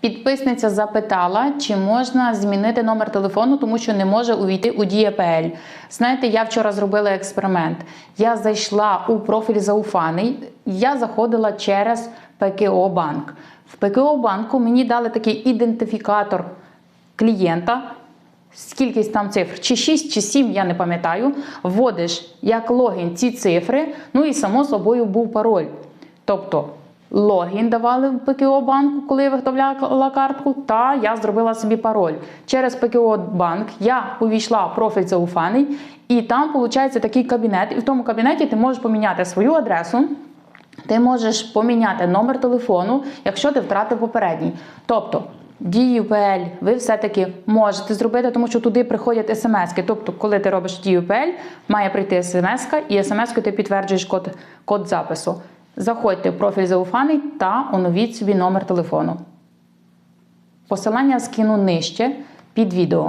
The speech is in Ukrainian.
Підписниця запитала, чи можна змінити номер телефону, тому що не може увійти у Дія.ПЛ. Знаєте, я вчора зробила експеримент. Я зайшла у профіль зауфаний, я заходила через ПКО банк. В ПКО банку мені дали такий ідентифікатор клієнта. Скількись там цифр, чи 6, чи 7, я не пам'ятаю. Вводиш як логін ці цифри, ну і само собою був пароль. Тобто логін давали в ПКО банку, коли я виготовляла картку, та я зробила собі пароль. Через ПКО банк я увійшла в профіль зауфаний, і там виходить такий кабінет. І в тому кабінеті ти можеш поміняти свою адресу. Ти можеш поміняти номер телефону, якщо ти втратив попередній. Тобто, дію ПЛ ви все-таки можете зробити, тому що туди приходять смски. Тобто, коли ти робиш дію ПЛ, має прийти смс, і смс ти підтверджуєш код, код запису. Заходьте в профіль зауфаний та оновіть собі номер телефону. Посилання скину нижче під відео.